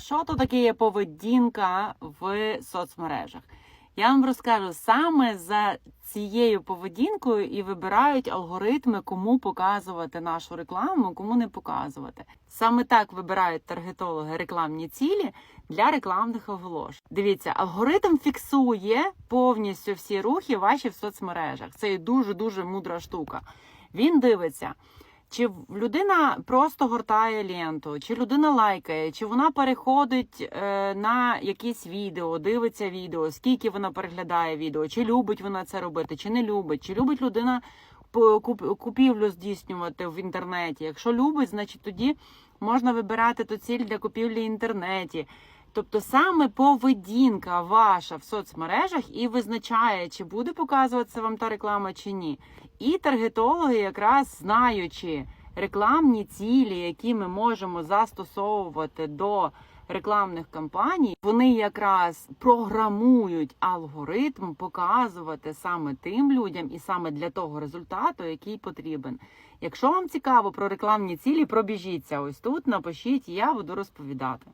Що то таке є поведінка в соцмережах? Я вам розкажу саме за цією поведінкою і вибирають алгоритми, кому показувати нашу рекламу, кому не показувати. Саме так вибирають таргетологи рекламні цілі для рекламних оголошень. Дивіться, алгоритм фіксує повністю всі рухи ваші в соцмережах. Це дуже дуже мудра штука. Він дивиться. Чи людина просто гортає ленту, чи людина лайкає, чи вона переходить е, на якісь відео, дивиться відео, скільки вона переглядає відео, чи любить вона це робити, чи не любить, чи любить людина купівлю здійснювати в інтернеті. Якщо любить, значить тоді можна вибирати ту ціль для купівлі інтернеті. Тобто саме поведінка ваша в соцмережах і визначає, чи буде показуватися вам та реклама чи ні. І таргетологи, якраз знаючи рекламні цілі, які ми можемо застосовувати до рекламних кампаній, вони якраз програмують алгоритм показувати саме тим людям і саме для того результату, який потрібен. Якщо вам цікаво про рекламні цілі, пробіжіться ось тут, напишіть, я буду розповідати.